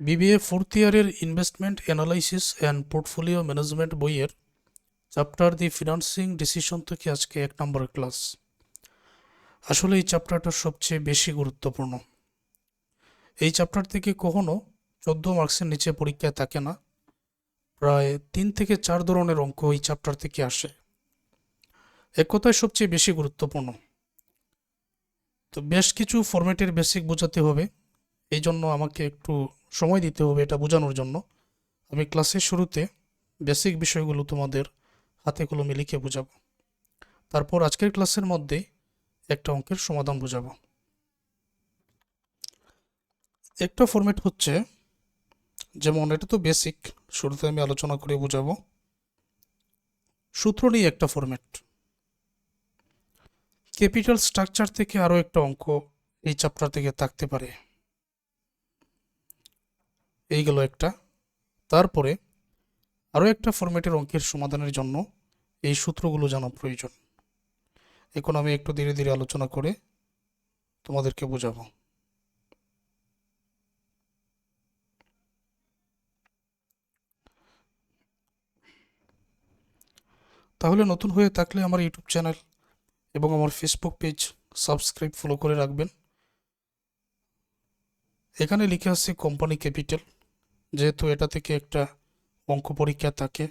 BBA fourth ইয়ারের investment analysis and portfolio management বইয়ের chapter the financing decision থেকে আজকে এক নম্বরের ক্লাস আসলে এই চ্যাপ্টারটা সবচেয়ে বেশি গুরুত্বপূর্ণ। এই চ্যাপ্টার থেকে কখনো চোদ্দ মার্কসের নিচে পরীক্ষায় থাকে না। প্রায় তিন থেকে চার ধরনের অঙ্ক এই চ্যাপ্টার থেকে আসে। এক কথায় সবচেয়ে বেশি গুরুত্বপূর্ণ। তো বেশ কিছু ফরম্যাটের বেসিক বোঝাতে হবে। এই জন্য আমাকে একটু সময় দিতে হবে এটা বোঝানোর জন্য। আমি ক্লাসের শুরুতে বেসিক বিষয়গুলো তোমাদের হাতে কলমে লিখে বোঝাবো। তারপর আজকের ক্লাসের মধ্যে একটা অঙ্কের সমাধান বোঝাবো। একটা ফরম্যাট হচ্ছে, যেমন এটা তো বেসিক শুরুতে আমি আলোচনা করে বোঝাবো। সূত্র নিয়ে একটা ফরম্যাট ক্যাপিটাল স্ট্রাকচার থেকে আরও একটা অঙ্ক এই চ্যাপ্টার থেকে থাকতে পারে। এই গেল একটা। তারপরে আরও একটা ফরম্যাটের অঙ্কের সমাধানের জন্য এই সূত্রগুলো জানা প্রয়োজন। এখন আমি একটু ধীরে ধীরে আলোচনা করে তোমাদেরকে বোঝাবো। তাহলে নতুন হয়ে থাকলে আমার ইউটিউব চ্যানেল এবং আমার ফেসবুক পেজ সাবস্ক্রাইব ফলো করে রাখবেন। এখানে লিখে আছে কোম্পানি ক্যাপিটাল যেহেতু এটা থেকে একটা অঙ্ক পরীক্ষা থাকে,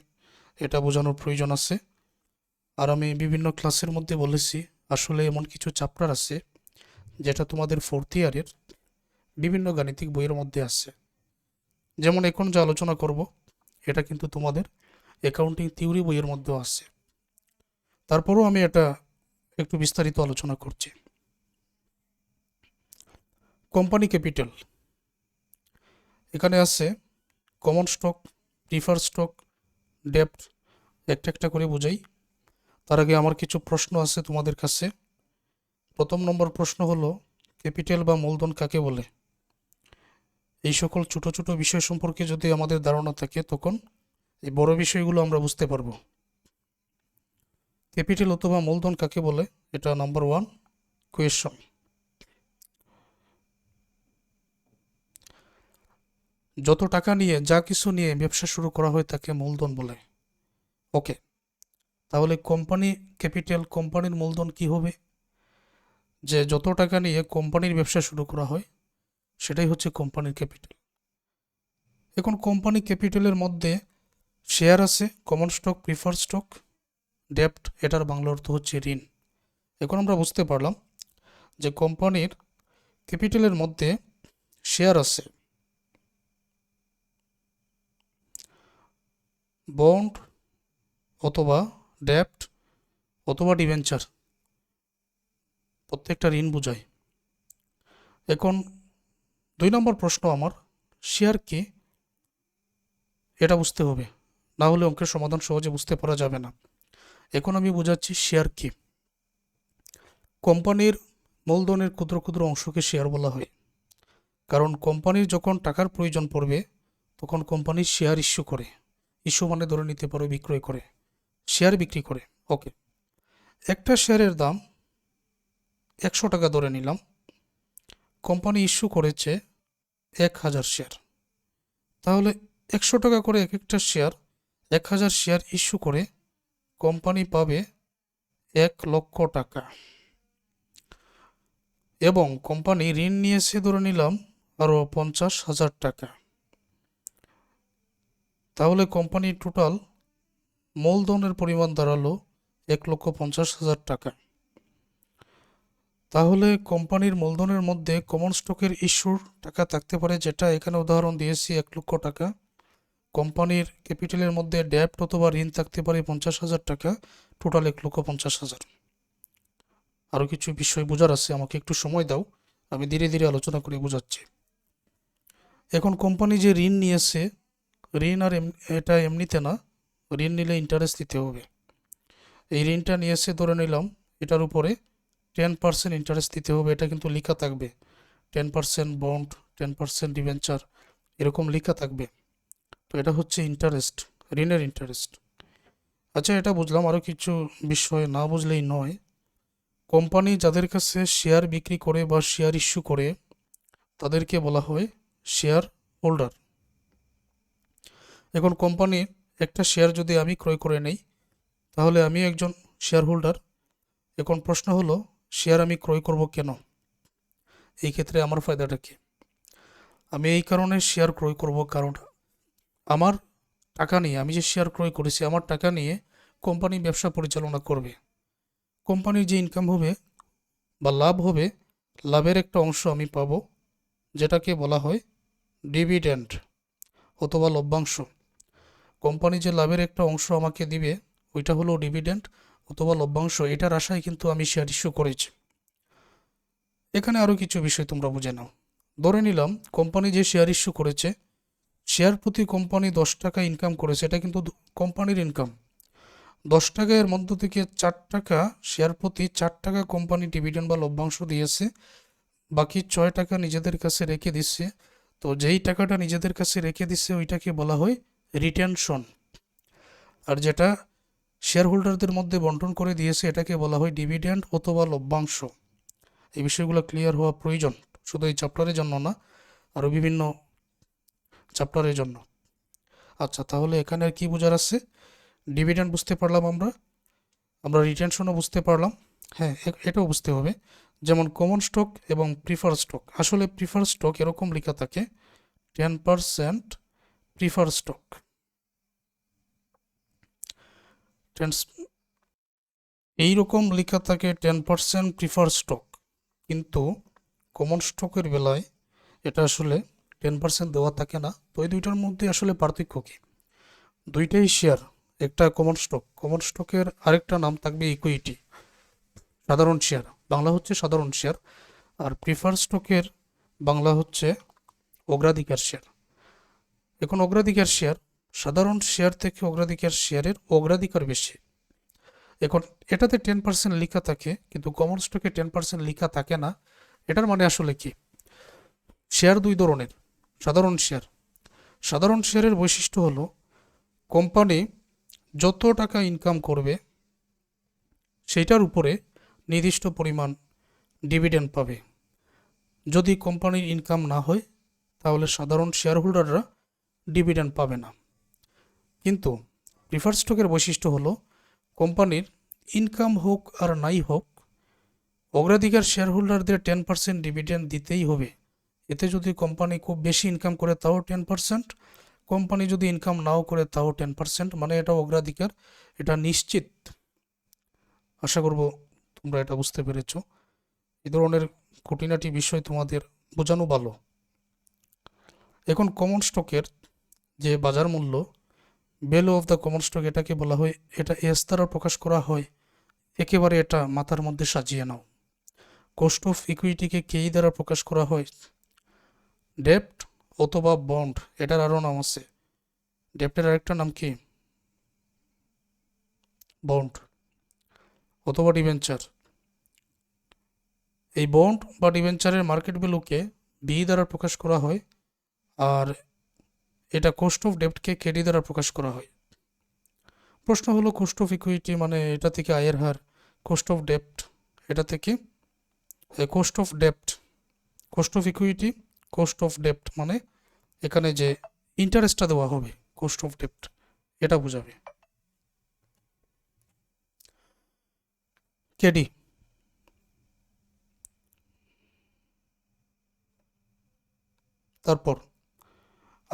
এটা বোঝানোর প্রয়োজন আছে। আর আমি বিভিন্ন ক্লাসের মধ্যে বলেছি, আসলে এমন কিছু চ্যাপ্টার আছে যেটা তোমাদের ফোর্থ ইয়ারের বিভিন্ন গাণিতিক বইয়ের মধ্যে আছে। যেমন এখন যে আলোচনা করব, এটা কিন্তু তোমাদের অ্যাকাউন্টিং থিওরি বইয়ের মধ্যেও আছে। তারপরও আমি এটা একটু বিস্তারিত আলোচনা করছি। Company capital. এখানে আছে কমন স্টক প্রিফার স্টক ডেপ্ট একটা একটা করে বুঝাই। তার আগে আমার কিছু প্রশ্ন আছে তোমাদের কাছে। প্রথম নম্বর প্রশ্ন হলো, ক্যাপিটাল বা মূলধন কাকে বলে? এই সকল ছোট ছোট বিষয় সম্পর্কে যদি আমাদের ধারণা থাকে, তখন এই বড় বিষয়গুলো আমরা বুঝতে পারব। ক্যাপিটাল অথবা মূলধন কাকে বলে? এটা নাম্বার ওয়ান কোয়েশন যত টাকা নিয়ে যা কিছু নিয়ে ব্যবসা শুরু করা হয় তাকে মূলধন বলে। ওকে, তাহলে কোম্পানি, ক্যাপিটাল কোম্পানির মূলধন কি হবে? যে যত টাকা নিয়ে কোম্পানির ব্যবসা শুরু করা হয়, সেটাই হচ্ছে কোম্পানির ক্যাপিটাল। এখন কোম্পানি ক্যাপিটালের মধ্যে শেয়ার আছে, কমন স্টক প্রিফার স্টক, ডেপ্ট, এটার বাংলা অর্থ হচ্ছে ঋণ। এখন আমরা বুঝতে পারলাম যে কোম্পানির ক্যাপিটালের মধ্যে শেয়ার আছে বন্ড অথবা ডেপ্ট অথবা ডিভেঞ্চার প্রত্যেকটা ঋণ বোঝায়। এখন দুই নম্বর প্রশ্ন আমার শেয়ার কি এটা বুঝতে হবে, না হলে অঙ্কের সমাধান সহজে বুঝতে পারা যাবে না। এখন আমি বোঝাচ্ছি শেয়ার কি। কোম্পানির মূলধনের ক্ষুদ্র ক্ষুদ্র অংশকে শেয়ার বলা হয়। কারণ কোম্পানির যখন টাকার প্রয়োজন পড়বে, তখন কোম্পানি শেয়ার ইস্যু করে। ইস্যু মানে ধরে নিতে পারো বিক্রয় করে শেয়ার বিক্রি করে ওকে একটা শেয়ারের দাম একশো টাকা ধরে নিলাম। কোম্পানি ইস্যু করেছে এক হাজার শেয়ার তাহলে একশো টাকা করে এক একটা শেয়ার এক হাজার শেয়ার ইস্যু করে কোম্পানি পাবে এক লক্ষ টাকা। এবং কোম্পানি ঋণ নিয়েছে ধরে নিলাম আরও পঞ্চাশ হাজার টাকা। তাহলে কোম্পানির টোটাল মূলধনের পরিমাণ দাঁড়াল এক লক্ষ পঞ্চাশ হাজার টাকা। তাহলে কোম্পানির মূলধনের মধ্যে কমন স্টকের ইস্যুর টাকা থাকতে পারে, যেটা এখানে উদাহরণ দিয়েছি, এক লক্ষ টাকা। কোম্পানির ক্যাপিটালের মধ্যে ড্যাপ্ট অথবা ঋণ থাকতে পারে পঞ্চাশ হাজার টাকা টোটাল এক লক্ষ পঞ্চাশ হাজার। আরও কিছু বিষয় বোঝার আছে, আমাকে একটু সময় দাও, আমি ধীরে ধীরে আলোচনা করে বোঝাচ্ছি। এখন কোম্পানি যে ঋণ নিয়েছে ঋণ আর এটা এমনিতে না, ঋণ নিলে ইন্টারেস্ট দিতে হবে। এই ঋণটা নিয়ে এসে ধরে নিলাম, এটার উপরে টেন পার্সেন্ট ইন্টারেস্ট দিতে হবে, এটা কিন্তু লেখা থাকবে। Ten percent bond ten percent debenture এরকম লেখা থাকবে। তো এটা হচ্ছে ইন্টারেস্ট ঋণের ইন্টারেস্ট আচ্ছা এটা বুঝলাম আরও কিছু বিষয় না বুঝলেই নয়। কোম্পানি যাদের কাছে শেয়ার বিক্রি করে বা শেয়ার ইস্যু করে, তাদেরকে বলা হয় শেয়ার হোল্ডার এখন কোম্পানির একটা শেয়ার যদি আমি ক্রয় করে নেই, তাহলে আমি একজন শেয়ার হোল্ডার এখন প্রশ্ন হলো শেয়ার আমি ক্রয় করব কেন? এই ক্ষেত্রে আমার ফায়দাটা কি? আমি এই কারণে শেয়ার ক্রয় করব কারণ আমার টাকা নিয়ে, আমি যে শেয়ার ক্রয় করেছি, আমার টাকা নিয়ে কোম্পানি ব্যবসা পরিচালনা করবে। কোম্পানির যে ইনকাম হবে বা লাভ হবে, লাভের একটা অংশ আমি পাব, যেটাকে বলা হয় ডিভিডেন্ড অথবা লভ্যাংশ। কোম্পানি যে লাভের একটা অংশ আমাকে দিবে, ওইটা হলো ডিভিডেন্ড অথবা লভ্যাংশ, এটার আশায় কিন্তু আমি শেয়ার ইস্যু করেছি। এখানে আরও কিছু বিষয় তোমরা বুঝে নাও। ধরে নিলাম, কোম্পানি যে শেয়ার ইস্যু করেছে শেয়ার প্রতি কোম্পানি দশ টাকা ইনকাম করেছে, এটা কিন্তু কোম্পানির ইনকাম দশ টাকা এর মধ্য থেকে চার টাকা শেয়ার প্রতি চার টাকা কোম্পানি ডিভিডেন্ড বা লভ্যাংশ দিয়েছে, বাকি ছয় টাকা নিজেদের কাছে রেখে দিচ্ছে। তো যেই টাকাটা নিজেদের কাছে রেখে দিচ্ছে, ওইটাকে বলা হয় রিটেনশন আর যেটা শেয়ার হোল্ডারদের মধ্যে বন্টন করে দিয়েছে, এটাকে বলা হয় ডিভিডেন্ড অথবা লভ্যাংশ। এই বিষয়গুলো ক্লিয়ার হওয়া প্রয়োজন, শুধু এই চ্যাপ্টারের জন্য না, আরও বিভিন্ন চ্যাপ্টারের জন্য। আচ্ছা তাহলে এখানে আর কি বোঝার আছে? ডিভিডেন্ড বুঝতে পারলাম আমরা? আমরা রিটেনশনও বুঝতে পারলাম। হ্যাঁ এটাও বুঝতে হবে। যেমন কমন স্টক এবং প্রিফার স্টক আসলে প্রিফার স্টক এরকম লেখা থাকে টেন পারসেন্ট প্রিফার স্টক এইরকম লেখা থাকে টেন পারসেন্ট প্রিফার স্টক। কিন্তু কমন স্টকের বেলায় এটা আসলে টেন পার্সেন্ট দেওয়া থাকে না। তো এই দুইটার মধ্যে আসলে পার্থক্য কী? দুইটাই শেয়ার একটা কমন স্টক কমন স্টকের আরেকটা নাম থাকবে ইকুইটি সাধারণ শেয়ার বাংলা হচ্ছে সাধারণ শেয়ার আর প্রিফার স্টকের বাংলা হচ্ছে অগ্রাধিকার শেয়ার এখন অগ্রাধিকার শেয়ার সাধারণ শেয়ার থেকে অগ্রাধিকার শেয়ারের অগ্রাধিকার বেশি। এখন এটাতে টেন পার্সেন্ট লেখা থাকে, কিন্তু কমন স্টকে টেন পার্সেন্ট লেখা থাকে না। এটার মানে আসলে কি? শেয়ার দুই ধরনের, সাধারণ শেয়ার সাধারণ শেয়ারের বৈশিষ্ট্য হলো কোম্পানি যত টাকা ইনকাম করবে, সেইটার উপরে নির্দিষ্ট পরিমাণ ডিভিডেন্ড পাবে। যদি কোম্পানির ইনকাম না হয়, তাহলে সাধারণ শেয়ার হোল্ডাররা ডিভিডেন্ড পাবে না। কিন্তু প্রিফার স্টকের বৈশিষ্ট্য হলো কোম্পানির ইনকাম হোক আর নাই হোক, অগ্রাধিকার শেয়ার হোল্ডারদের টেন পার্সেন্ট ডিভিডেন্ড দিতেই হবে। এতে যদি কোম্পানি খুব বেশি ইনকাম করে, তাও টেন পার্সেন্ট কোম্পানি যদি ইনকাম নাও করে, তাও টেন পার্সেন্ট মানে এটা অগ্রাধিকার, এটা নিশ্চিত। আশা করব তোমরা এটা বুঝতে পেরেছ। এ ধরনের খুঁটিনাটি বিষয় তোমাদের বোঝানো ভালো। এখন কমন স্টকের যে বাজার মূল্য value of the common stock এটাকে বলা হয়, এটা এস দ্বারা প্রকাশ করা হয়। একেবারে এটা মাথার মধ্যে সাজিয়ে নাও। কোস্ট অফ ইকুইটিকে কেই দ্বারা প্রকাশ করা হয়। ডেপ্ট অথবা বন্ড এটার আরও নাম আছে। ডেপ্টের আরেকটা নাম কি? বন্ড অথবা ডিভেঞ্চার এই বন্ড বা ডিভেঞ্চারের মার্কেট ভ্যালুকে বি দ্বারা প্রকাশ করা হয়, আর এটা কোস্ট অফ ডেপ্টকে কেডি দ্বারা প্রকাশ করা হয়? প্রশ্ন হলো কোস্ট অফ ইকুইটি মানে এটা থেকে আয়ের হার কোস্ট অফ ডেপ্ট এটা থেকে coast of ডেপ্ট coast of equity cost of ডেপ্ট মানে এখানে যে ইন্টারেস্টটা দেওয়া হবে কোস্ট অফ ডেপ্ট এটা বোঝাবে। কেডি? তারপর?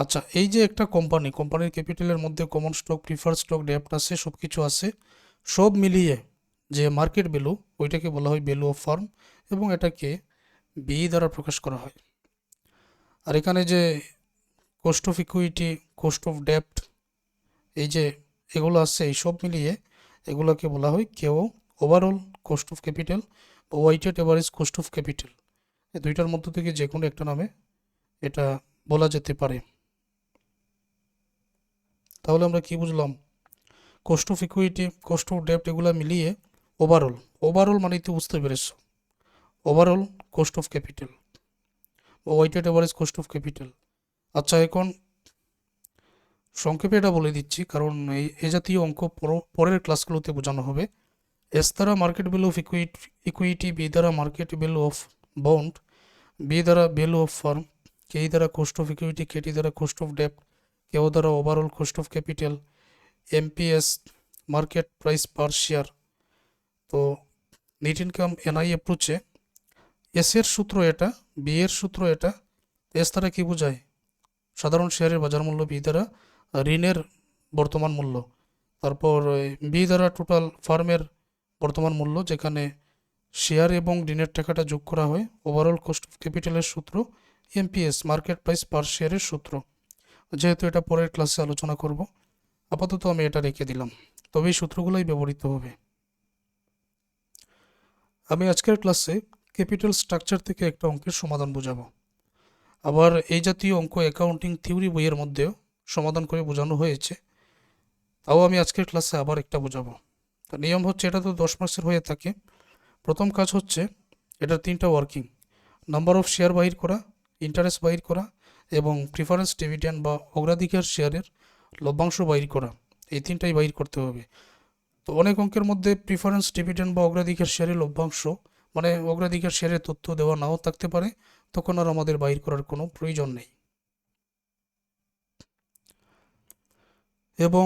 আচ্ছা এই যে একটা কোম্পানি কোম্পানির ক্যাপিটালের মধ্যে কমন স্টক প্রিফার স্টক ডেপ্ট আছে সব কিছু আছে, সব মিলিয়ে যে মার্কেট ভ্যালু ওইটাকে বলা হয় ভ্যালু অফ ফার্ম এবং এটাকে বি দ্বারা প্রকাশ করা হয়। আর এখানে যে cost of equity cost of ডেপ্ট এই যে এগুলো আছে, এই সব মিলিয়ে এগুলোকে বলা হয় কেউ ওভারঅল কোস্ট অফ ক্যাপিটাল বা weighted average cost of capital এই দুইটার মধ্য থেকে যে কোনো একটা নামে এটা বলা যেতে পারে। তাহলে আমরা কি বুঝলাম? Cost of equity cost of ডেপ্ট এগুলো মিলিয়ে ওভারঅল ওভারঅল মানে তুই বুঝতে পেরেছ। ওভারঅল কোস্ট অফ ক্যাপিটাল বা weighted average cost of capital আচ্ছা এখন সংক্ষেপে এটা বলে দিচ্ছি, কারণ এই এ জাতীয় অঙ্ক পর- পরের ক্লাসগুলোতে বোঝানো হবে। এস দ্বারা market value of equity equity B দ্বারা market value of bond B দ্বারা ভ্যালু অফ ফার্ম কেই দ্বারা কোস্ট অফ ইকুইটি কেটি দ্বারা cost of debt K O দ্বারা overall cost of capital MPS market price per share তো net income NI অ্যাপ্রোচে S এর সূত্র এটা বি এর সূত্র এটা এস দ্বারা কি বোঝায়? সাধারণ শেয়ারের বাজার মূল্য বি দ্বারা ঋণের বর্তমান মূল্য। তারপর বি দ্বারা টোটাল ফার্মের বর্তমান মূল্য, যেখানে শেয়ার এবং ঋণের টাকাটা যোগ করা হয় ওভারঅল কস্ট অফ ক্যাপিটালের সূত্র এমপিএস মার্কেট প্রাইস পার শেয়ারের সূত্র। যেহেতু এটা পরের ক্লাসে আলোচনা করব, আপাতত আমি এটা রেখে দিলাম। তবে এই সূত্রগুলোই ব্যবহৃত হবে। আমি আজকের ক্লাসে ক্যাপিটাল স্ট্রাকচার থেকে একটা অঙ্কের সমাধান বোঝাবো। আবার এই জাতীয় অঙ্ক অ্যাকাউন্টিং থিওরি বইয়ের মধ্যেও সমাধান করে বোঝানো হয়েছে। তাও আমি আজকের ক্লাসে আবার একটা বোঝাবো। তো নিয়ম হচ্ছে, এটা তো দশ মাসের হয়ে থাকে। প্রথম কাজ হচ্ছে এটার তিনটা ওয়ার্কিং নাম্বার অফ শেয়ার বাহির করা ইন্টারেস্ট বাহির করা এবং প্রিফারেন্স ডিভিডেন্ড বা অগ্রাধিকার শেয়ারের লভ্যাংশ বাইর করা, এই তিনটাই বাইর করতে হবে। তো অনেক অঙ্কের মধ্যে প্রিফারেন্স ডিভিডেন্ড বা অগ্রাধিকার শেয়ারের লভ্যাংশ মানে অগ্রাধিকার শেয়ারের তথ্য দেওয়া নাও থাকতে পারে, তখন আর আমাদের বাইর করার কোনো প্রয়োজন নেই। এবং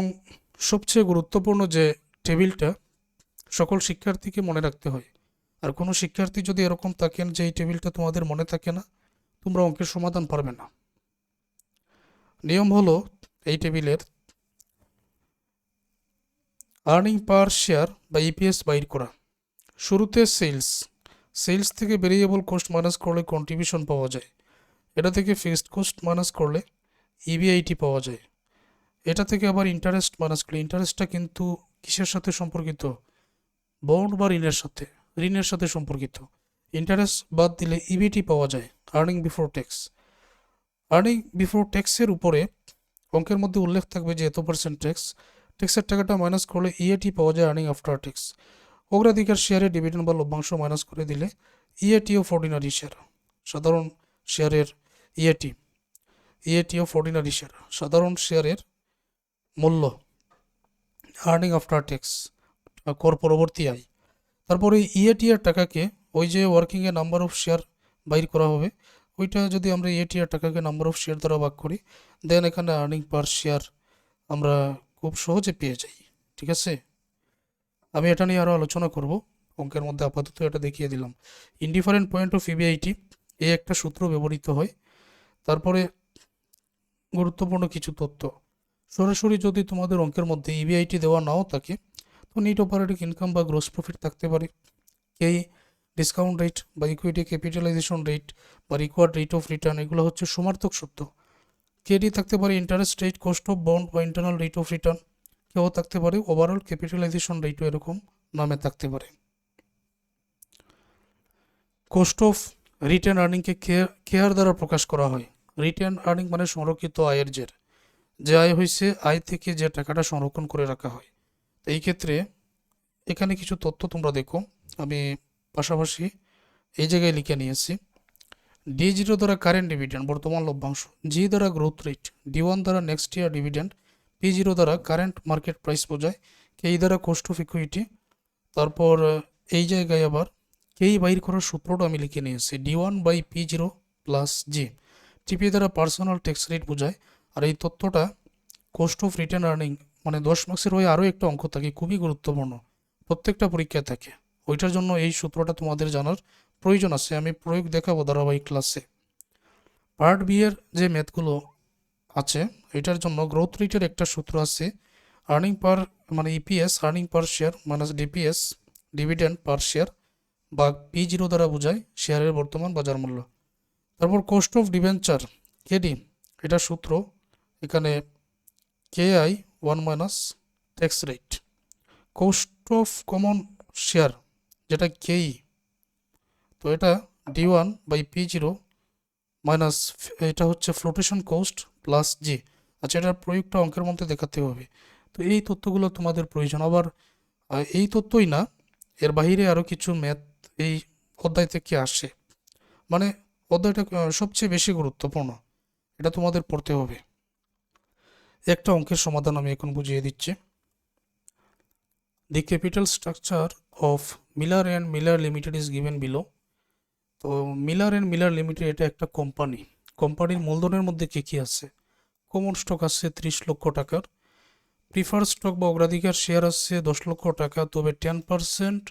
সবচেয়ে গুরুত্বপূর্ণ যে টেবিলটা সকল শিক্ষার্থীকে মনে রাখতে হয়। আর কোনো শিক্ষার্থী যদি এরকম থাকেন যে এই টেবিলটা তোমাদের মনে থাকে না, তোমরা অঙ্কের সমাধান পারবে না। নিয়ম হলো এই টেবিলের আর্নিং পার শেয়ার বা ইপিএস বাইর করা। শুরুতে সেলস সেলস থেকে ভেরিয়েবল কোস্ট মাইনাস করলে কন্ট্রিবিউশন পাওয়া যায়। এটা থেকে ফিক্সড কোস্ট মাইনাস করলে ইবিআইটি পাওয়া যায়। এটা থেকে আবার ইন্টারেস্ট মাইনাস করলে ইন্টারেস্টটা কিন্তু কিসের সাথে সম্পর্কিত? বন্ড বা ঋণের সাথে ঋণের সাথে সম্পর্কিত। ইন্টারেস্ট বাদ দিলে ইবিটি পাওয়া যায় earning before tax earning before ট্যাক্সের উপরে অঙ্কের মধ্যে উল্লেখ থাকবে যে এত পার্সেন্ট ট্যাক্স ট্যাক্সের টাকাটা মাইনাস করলে ইএটি পাওয়া যায় আর্নিং আফটার ট্যাক্স অগ্রাধিকার শেয়ারে ডিভিডেন্ড বা লভ্যাংশ মাইনাস করে দিলে ইএটি অফ অর্ডিনারি শেয়ার সাধারণ শেয়ারের EAT EAT of ordinary share সাধারণ শেয়ারের মূল্য আর্নিং আফটার ট্যাক্স কর পরবর্তী আয়। তারপরে ইএটি এর টাকাকে ওই যে ওয়ার্কিংয়ে নাম্বার অফ শেয়ার বাইর করা হবে ওইটা যদি আমরা ইএটি এর টাকাকে নাম্বার অফ শেয়ার দ্বারা ভাগ করি দেন এখানে আর্নিং পার শেয়ার আমরা খুব সহজে পেয়ে যাই, ঠিক আছে? আমি এটা নিয়ে আরও আলোচনা করব, অঙ্কের মধ্যে আপাতত এটা দেখিয়ে দিলাম। ইনডিফারেন্ট পয়েন্ট অফ ইবিআইটি এই একটা সূত্র ব্যবহৃত হয়। তারপরে গুরুত্বপূর্ণ কিছু তথ্য। সরাসরি যদি তোমাদের অঙ্কের মধ্যে ইবিআইটি দেওয়া নাও থাকে, তো নিট অপারেটিং ইনকাম বা গ্রোস প্রফিট থাকতে পারে। এই ডিসকাউন্ট রেট বা ইকুইটি ক্যাপিটালাইজেশন রেট বা রিকোয়ার্ড রেট অফ রিটার্ন এগুলো হচ্ছে সমার্থক সূত্র কেডি থাকতে পারে interest rate cost of bond বা ইন্টারনাল রেট অফ রিটার্ন কেউ থাকতে পারে ওভারঅল ক্যাপিটালাইজেশন রেটও এরকম নামে থাকতে পারে। কোস্ট অফ রিটার্ন আর্নিংকে কেয়ার দ্বারা প্রকাশ করা হয়। রিটার্ন আর্নিং মানে সংরক্ষিত আয়ের জের। যে আয় হয়েছে আয় থেকে যে টাকাটা সংরক্ষণ করে রাখা হয়। এই ক্ষেত্রে এখানে কিছু তথ্য তোমরা দেখো। আমি পাশাপাশি এই জায়গায় লিখে নিয়েছি ডি জিরো দ্বারা কারেন্ট ডিভিডেন্ড বর্তমান লভ্যাংশ জি দ্বারা গ্রোথ রেট ডি ওয়ান দ্বারা next year dividend P zero দ্বারা কারেন্ট মার্কেট প্রাইস বোঝায় কেই দ্বারা কোস্ট অফ ইকুইটি তারপর, এই জায়গায় আবার কেই বাইর করার সূত্রটা আমি লিখে নিয়েছি D one by P zero plus G T P দ্বারা পার্সোনাল ট্যাক্স রেট বোঝায়, আর এই তথ্যটা কোস্ট অফ রিটার্ন আর্নিং মানে দশ মার্কসের হয়ে আরও একটা অঙ্ক থাকে, খুবই গুরুত্বপূর্ণ, প্রত্যেকটা পরীক্ষায় থাকে। ওইটার জন্য এই সূত্রটা তোমাদের জানার প্রয়োজন আছে। আমি প্রয়োগ দেখাবো ধারাবাহিক ক্লাসে পার্ট বি এর যে ম্যাথগুলো আছে, এটার জন্য গ্রোথ রেটের একটা সূত্র আছে। আর্নিং পার মানে EPS earning per share minus DPS dividend per share বা পি জিরো দ্বারা বোঝায় শেয়ারের বর্তমান বাজার মূল্য। তারপর কোস্ট অফ ডিভেঞ্চার কেডি এটা সূত্র। এখানে K I one minus tax rate cost of common share যেটা কেই তো এটা D one by P zero minus এটা হচ্ছে ফ্লোটেশন কোস্ট প্লাস জি আচ্ছা এটার প্রয়োগটা অঙ্কের মধ্যে দেখাতে হবে। তো এই তথ্যগুলো তোমাদের প্রয়োজন। আবার এই তথ্যই না, এর বাইরে আরও কিছু ম্যাথ এই অধ্যায় থেকে আসে। মানে অধ্যায়টা সবচেয়ে বেশি গুরুত্বপূর্ণ। এটা তোমাদের পড়তে হবে। একটা অঙ্কের সমাধান আমি এখন বুঝিয়ে দিচ্ছি। The capital structure of Miller and Miller limited is given below তো মিলার অ্যান্ড মিলার লিমিটেড এটা একটা কোম্পানি কোম্পানির মূলধনের মধ্যে কী কী আছে? কমন স্টক আছে ত্রিশ লক্ষ টাকার। প্রিফার স্টক বা অগ্রাধিকার শেয়ার আছে দশ লক্ষ টাকা। তবে টেন পার্সেন্ট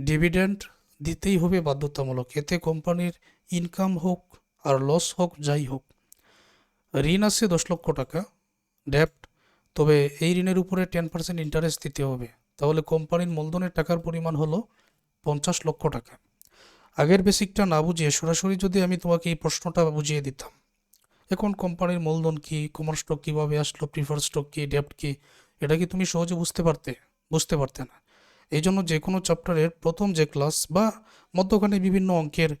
ডিভিডেন্ড দিতেই হবে বাধ্যতামূলক। এতে কোম্পানির ইনকাম হোক আর লস হোক, যাই হোক। ঋণ আছে দশ লক্ষ টাকা ডেপ্ট তবে এই ঋণের উপরে টেন পার্সেন্ট ইন্টারেস্ট দিতে হবে। তাহলে কোম্পানির মূলধনের টাকার পরিমাণ হলো পঞ্চাশ লক্ষ টাকা। আগের বেসিকটা না বুঝিয়ে সরাসরি যদি আমি তোমাকে এই প্রশ্নটা বুঝিয়ে দিতাম, এখন কোম্পানির মূলধন কি কমার স্টক কীভাবে আসলো প্রিফার স্টক কি ডেপ্ট কি, এটা কি তুমি সহজে বুঝতে পারতে? বুঝতে পারতে না। এই জন্য যে কোনো চ্যাপ্টারের প্রথম যে ক্লাস বা মধ্যখানে বিভিন্ন অঙ্কের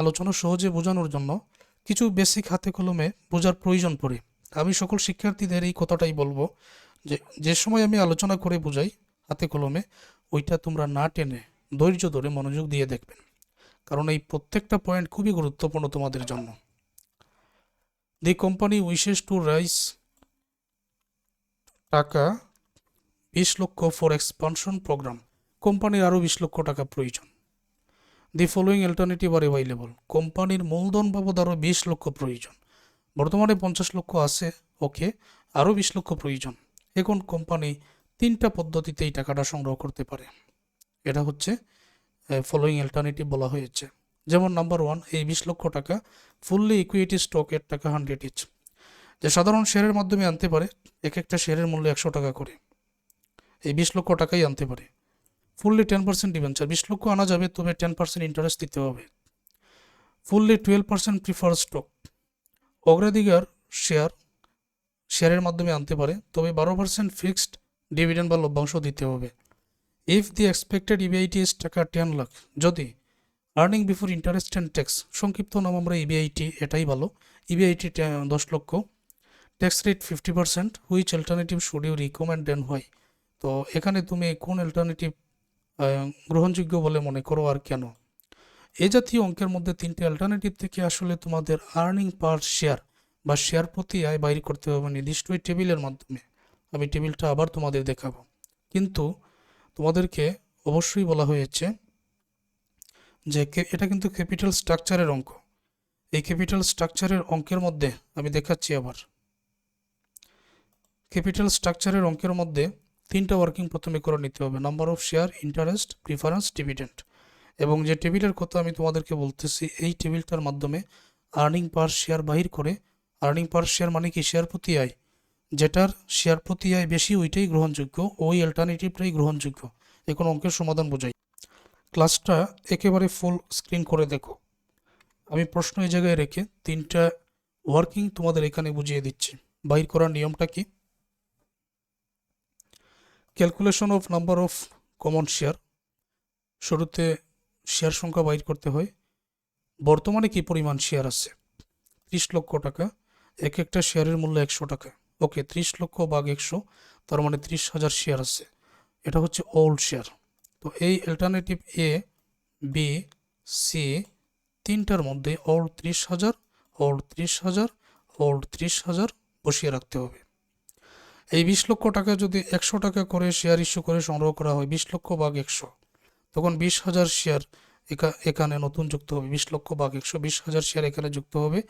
আলোচনা সহজে বোঝানোর জন্য কিছু বেসিক হাতে কলমে বোঝার প্রয়োজন পড়ে। আমি সকল শিক্ষার্থীদের এই কথাটাই বলব যে যে সময় আমি আলোচনা করে বোঝাই হাতে কলমে ওইটা তোমরা না টেনে ধৈর্য ধরে মনোযোগ দিয়ে দেখবেন। কারণ এই প্রত্যেকটা পয়েন্ট খুবই গুরুত্বপূর্ণ তোমাদের জন্য। The company wishes to raise টাকা বিশ লক্ষ ফর এক্সপানশন প্রোগ্রাম কোম্পানির আরও বিশ লক্ষ টাকা প্রয়োজন। The following alternative are available কোম্পানির মূলধন বাবদ আরও বিশ লক্ষ প্রয়োজন। বর্তমানে পঞ্চাশ লক্ষ আছে ওকে আরও বিশ লক্ষ প্রয়োজন। এখন কোম্পানি তিনটা পদ্ধতিতে এই টাকাটা সংগ্রহ করতে পারে। এটা হচ্ছে ফলোয়িং অল্টারনেটিভ বলা হয়েছে। যেমন নাম্বার ওয়ান এই বিশ লক্ষ টাকা ফুললি ইকুইটি স্টকের টাকা হান্ড্রেড ইচ যে সাধারণ শেয়ারের মাধ্যমে আনতে পারে এক একটা শেয়ারের মূল্য একশো টাকা করে। এই বিশ লক্ষ টাকাই আনতে পারে। ফুললি টেন পার্সেন্ট ডিভেঞ্চার বিশ লক্ষ আনা যাবে, তবে টেন পার্সেন্ট ইন্টারেস্ট দিতে হবে। Fully twelve percent prefer stock অগ্রাধিকার শেয়ার, শেয়ারের মাধ্যমে আনতে পারে, তবে বারো পার্সেন্ট ফিক্সড ডিভিডেন্ড বা লভ্যাংশ দিতে হবে। If the expected EBIT is টাকা টেন লাখ, যদি earning before interest and tax সংক্ষিপ্ত নাম আমরা ইবিআইটি এটাই ভালো। ইবিআইটি দশ লক্ষ tax rate fifty percent which alternative should you recommend হয় তো এখানে তুমি কোন অল্টারনেটিভ গ্রহণযোগ্য বলে মনে করো আর কেন? এ জাতীয় অঙ্কের মধ্যে তিনটে অল্টারনেটিভ থেকে আসলে তোমাদের আর্নিং পার শেয়ার বা শেয়ার প্রতি আয় বাইর করতে হবে নির্দিষ্ট টেবিলের মাধ্যমে। আমি টেবিলটা আবার তোমাদের দেখাবো। কিন্তু তোমাদেরকে অবশ্যই বলা হয়েছে যে এটা কিন্তু ক্যাপিটাল স্ট্রাকচারের অঙ্ক। এই ক্যাপিটাল স্ট্রাকচারের অঙ্কের মধ্যে আমি দেখাচ্ছি আবার। ক্যাপিটাল স্ট্রাকচারের অঙ্কের মধ্যে তিনটা ওয়ার্কিং প্রথমে করে নিতে হবে। Number of share interest preference dividend এবং যে টেবিলের কথা আমি তোমাদেরকে বলতেছি, এই টেবিলটার মাধ্যমে আর্নিং পার শেয়ার বাহির করে আর্নিং পার শেয়ার মানে কি? শেয়ার প্রতি আয়। যেটার শেয়ার প্রতি আয় বেশি, ওইটাই গ্রহণযোগ্য, ওই অল্টারনেটিভটাই গ্রহণযোগ্য। এখন অঙ্কের সমাধান বোঝাই। ক্লাসটা একেবারে ফুল স্ক্রিন করে দেখো। আমি প্রশ্ন এই জায়গায় রেখে তিনটা ওয়ার্কিং তোমাদের এখানে বুঝিয়ে দিচ্ছি। বাহির করার নিয়মটা কি? Calculation of number of common share শুরুতে শেয়ার সংখ্যা বাইর করতে হয়। বর্তমানে কি পরিমাণ শেয়ার আছে? ত্রিশ লক্ষ টাকা। এক একটা শেয়ারের মূল্য একশো টাকা। ওকে, ত্রিশ লক্ষ বাঘ একশো, তার মানে ত্রিশ হাজার শেয়ার আছে। এটা হচ্ছে ওল্ড শেয়ার তো এই অল্টারনেটিভ এ বি সি তিনটার মধ্যে ওল্ড ত্রিশ হাজার ওল্ড ত্রিশ হাজার ওল্ড ত্রিশ হাজার বসিয়ে রাখতে হবে। এই বিশ লক্ষ টাকা যদি একশো টাকা করে শেয়ার ইস্যু করে সংগ্রহ করা হয়, বিশ লক্ষ বাঘ একশো, তখন বিশ হাজার শেয়ার এখানে নতুন যুক্ত হবে। বিশ লক্ষ বাঘ একশো, বিশ হাজার শেয়ার এখানে যুক্ত হবে।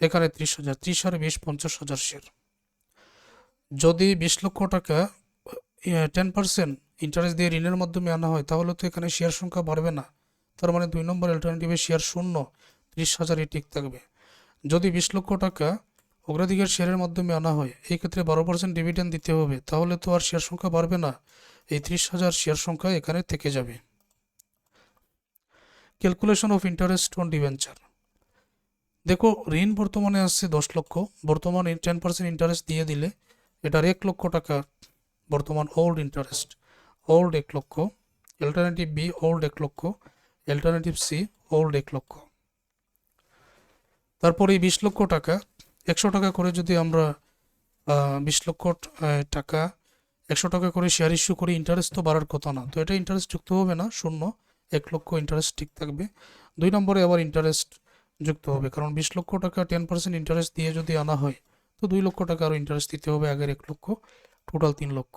এখানে ত্রিশ হাজার, ত্রিশ আর বিশ, পঞ্চাশ হাজার শেয়ার যদি বিশ লক্ষ টাকা টেন পার্সেন্ট ইন্টারেস্ট দিয়ে ঋণের মাধ্যমে আনা হয়, তাহলে তো এখানে শেয়ার সংখ্যা বাড়বে না। তার মানে দুই নম্বর অল্টারনেটিভে শেয়ার শূন্য, ত্রিশ হাজারই ঠিক থাকবে। যদি বিশ লক্ষ টাকা অগ্রাধিকার শেয়ারের মাধ্যমে আনা হয়, এই ক্ষেত্রে বারো পার্সেন্ট ডিভিডেন্ড দিতে হবে, তাহলে তো আর শেয়ার সংখ্যা বাড়বে না। এই ত্রিশ হাজার শেয়ার সংখ্যা এখানে থেকে যাবে। Calculation of interest on debenture দেখো, ঋণ বর্তমানে আসছে দশ লক্ষ, বর্তমান টেন পার্সেন্ট ইন্টারেস্ট দিয়ে দিলে এটার এক লক্ষ টাকা বর্তমান ওল্ড ইন্টারেস্ট ওল্ড এক লক্ষ অল্টারনেটিভ বি ওল্ড এক লক্ষ অল্টারনেটিভ সি ওল্ড এক লক্ষ। তারপরে এই বিশ লক্ষ টাকা, একশো টাকা করে যদি আমরা বিশ লক্ষ টাকা, একশো টাকা করে শেয়ার ইস্যু করি ইন্টারেস্ট তো বাড়ার কথা না। তো এটা ইন্টারেস্ট যুক্ত হবে না, শূন্য, এক লক্ষ ইন্টারেস্ট ঠিক থাকবে। দুই নম্বরে আবার ইন্টারেস্ট যুক্ত হবে, কারণ বিশ লক্ষ টাকা টেন পার্সেন্ট ইন্টারেস্ট দিয়ে যদি আনা হয় দুই লক্ষ টাকা আরও ইন্টারেস্ট দিতে হবে, আগের এক লক্ষ টোটাল তিন লক্ষ।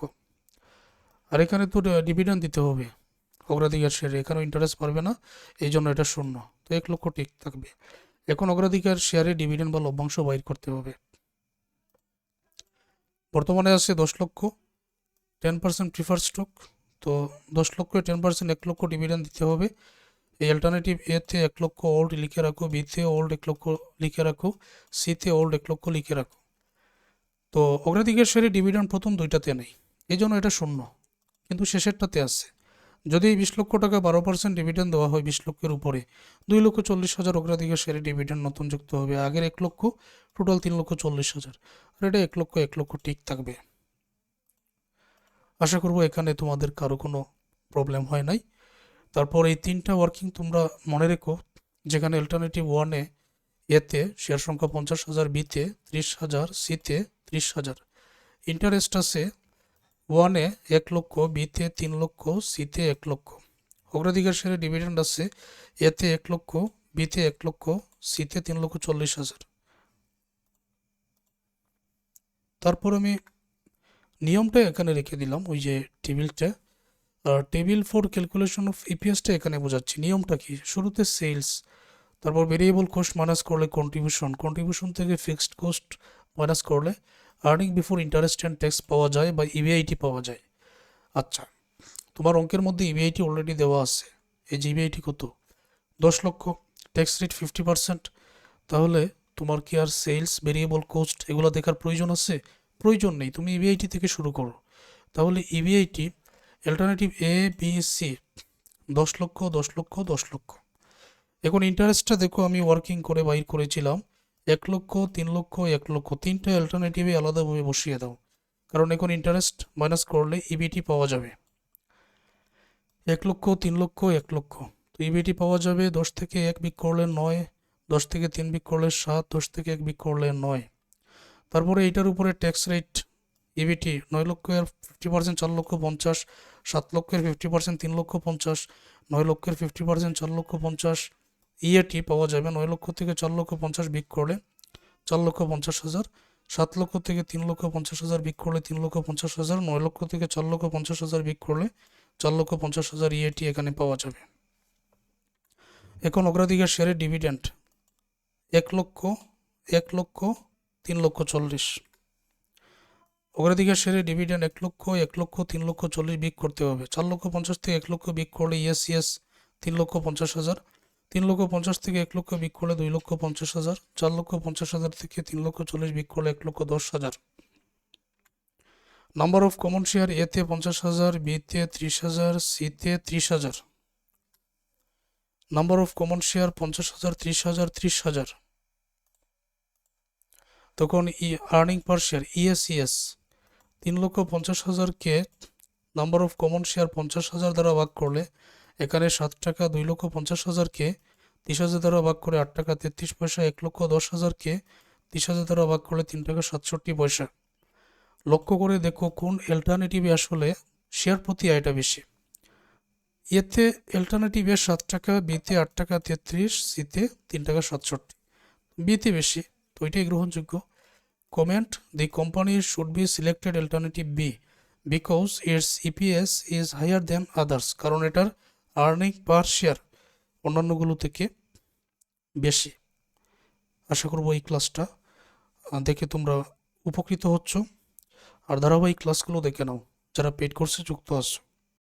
আর এখানে তো ডিভিডেন্ড দিতে হবে, অগ্রাধিকার শেয়ারে এখানেও ইন্টারেস্ট পারবে না, এই জন্য এটা শূন্য। তো এক লক্ষ ঠিক থাকবে। এখন অগ্রাধিকার শেয়ারে ডিভিডেন্ড বা লভ্যাংশ বাইর করতে হবে। বর্তমানে আছে দশ লক্ষ টেন পার্সেন্ট প্রিফার স্টক তো দশ লক্ষ টেন পার্সেন্ট এক লক্ষ ডিভিডেন্ড দিতে হবে। এই অল্টারনেটিভ এতে এক লক্ষ ওল্ড লিখে রাখো বিতে ওল্ড এক লক্ষ লিখে রাখো সিতে ওল্ড এক লক্ষ লিখে রাখো। তো অগ্রাধিকার শেয়ারে ডিভিডেন্ড প্রথম দুইটাতে নেই। এই জন্য এটা শূন্য। কিন্তু শেষেরটাতে আছে। যদি বিশ লক্ষ টাকা বারো পার্সেন্ট ডিভিডেন্ড দেওয়া হয় বিশ লক্ষের উপরে, দুই লক্ষ চল্লিশ হাজার অগ্রাধিকার শেয়ারে ডিভিডেন্ড নতুন যুক্ত হবে। আগের এক লক্ষ, টোটাল তিন লক্ষ চল্লিশ হাজার। আর এটা এক লক্ষ এক লক্ষ ঠিক থাকবে। আশা করব এখানে তোমাদের কারও কোনো প্রবলেম হয় নাই। তারপর এই তিনটা ওয়ার্কিং তোমরা মনে রেখো, যেখানে অল্টারনেটিভ ওয়ানে এতে শেয়ার সংখ্যা পঞ্চাশ হাজার বিতে ত্রিশ হাজার সিতে ত্রিশ হাজার। ইন্টারেস্ট আছে ওয়ানে এক লক্ষ, বিতে তিন লক্ষ, সিতে এক লক্ষ। অগ্রাধিকার শেয়ারে ডিভিডেন্ড আছে, এতে এক লক্ষ, বিতে এক লক্ষ, সিতে তিন লক্ষ চল্লিশ হাজার। তারপর আমি নিয়মটা এখানে রেখে দিলাম, ওই যে টেবিলটা। আর টেবিল ফর ক্যালকুলেশন অফ ইপিএসটা এখানে বোঝাচ্ছি, নিয়মটা কি? শুরুতে সেলস তারপর ভেরিয়েবল কোস্ট মাইনাস করলে কন্ট্রিবিউশন কন্ট্রিবিউশন থেকে ফিক্সড কোস্ট মাইনাস করলে earning before interest and tax পাওয়া যায় বা ইবিআইটি পাওয়া যায়। আচ্ছা তোমার অঙ্কের মধ্যে ইবিআইটি অলরেডি দেওয়া আছে। এই যে ইবিআইটি কত? দশ লক্ষ ট্যাক্স রেট ফিফটি পার্সেন্ট তাহলে তোমার কি আর সেলস ভেরিয়েবল কোস্ট এগুলো দেখার প্রয়োজন আছে? প্রয়োজন নেই, তুমি ইবিআইটি থেকে শুরু করো। তাহলে EBIT alternative A B C দশ লক্ষ দশ লক্ষ দশ লক্ষ। এখন ইন্টারেস্টটা দেখো আমি ওয়ার্কিং করে বাইর করেছিলাম। এক লক্ষ, তিন লক্ষ, এক লক্ষ, তিনটা অল্টারনেটিভে আলাদাভাবে বসিয়ে দাও। কারণ এখন ইন্টারেস্ট মাইনাস করলে ইবিটি পাওয়া যাবে। এক লক্ষ, তিন লক্ষ, এক লক্ষ। তো ইবিটি পাওয়া যাবে, দশ থেকে এক বিক করলে নয়, দশ থেকে তিন বিক করলে সাত, দশ থেকে এক বিক করলে নয়। তারপরে এইটার উপরে ট্যাক্স রেট ইবিটি নয় লক্ষের ফিফটি পার্সেন্ট চার লক্ষ পঞ্চাশ, সাত লক্ষের ফিফটি পার্সেন্ট তিন লক্ষ পঞ্চাশ, নয় লক্ষের ফিফটি পার্সেন্ট চার লক্ষ পঞ্চাশ ইএটি পাওয়া যাবে নয় লক্ষ থেকে চার লক্ষ পঞ্চাশ বিক করলে চার লক্ষ পঞ্চাশ হাজার, সাত লক্ষ থেকে তিন লক্ষ পঞ্চাশ হাজার বিক করলে তিন লক্ষ পঞ্চাশ হাজার, নয় লক্ষ থেকে চার লক্ষ পঞ্চাশ হাজার বিক করলে চার লক্ষ পঞ্চাশ হাজার ইএটি এখানে পাওয়া যাবে। এখন অগ্রাধিকার শেয়ারে ডিভিডেন্ড এক লক্ষ এক লক্ষ, তিন লক্ষ চল্লিশ। অগ্রাধিকার শেয়ারে ডিভিডেন্ড এক লক্ষ এক লক্ষ, তিন লক্ষ চল্লিশ বিক করতে হবে। চার লক্ষ পঞ্চাশ থেকে এক লক্ষ বিক করলে ইএস ইএস তিন লক্ষ পঞ্চাশ হাজার তিন লক্ষ পঞ্চাশ থেকে এক লক্ষ বিক করলে দুই লক্ষ পঞ্চাশ হাজার, চার লক্ষ পঞ্চাশ হাজার থেকে তিন লক্ষ চল্লিশ বিক করলে এক লক্ষ দশ হাজার। নাম্বার অফ কমন শেয়ার এতে পঞ্চাশ হাজার বিতে ত্রিশ হাজার সিতে ত্রিশ হাজার। নাম্বার অফ কমন শেয়ার পঞ্চাশ হাজার, ত্রিশ হাজার ত্রিশ হাজার। তখন ই আর্নিং পার শেয়ার ইএসইএস তিন লক্ষ পঞ্চাশ হাজারকে নাম্বার অফ কমন শেয়ার পঞ্চাশ হাজার দ্বারা ভাগ করলে এখানে সাত টাকা দুই লক্ষ পঞ্চাশ হাজারকে তিরিশ হাজার দ্বারা ভাগ করে আট টাকা তেত্রিশ পয়সা, এক লক্ষ দশ হাজারকে তিরিশ হাজার দ্বারা ভাগ করলে তিন টাকা সাতষট্টি পয়সা। লক্ষ্য করে দেখো কোন অল্টারনেটিভে আসলে শেয়ার প্রতি আয়টা বেশি। এতে অল্টারনেটিভে সাত টাকা, বিতে আট টাকা তেত্রিশ, সিতে তিন টাকা সাতষট্টি। বিতে বেশি, তো ওইটাই গ্রহণযোগ্য। Comment the company should be selected alternative B because it's EPS is higher than others কারণ এটার আর্নিং পার শেয়ার অন্যান্যগুলো থেকে বেশি। আশা করব এই ক্লাসটা দেখে তোমরা উপকৃত হচ্ছ। আর ধারাবাহিক ক্লাসগুলো দেখে নাও, যারা পেড কোর্সে যুক্ত আছো।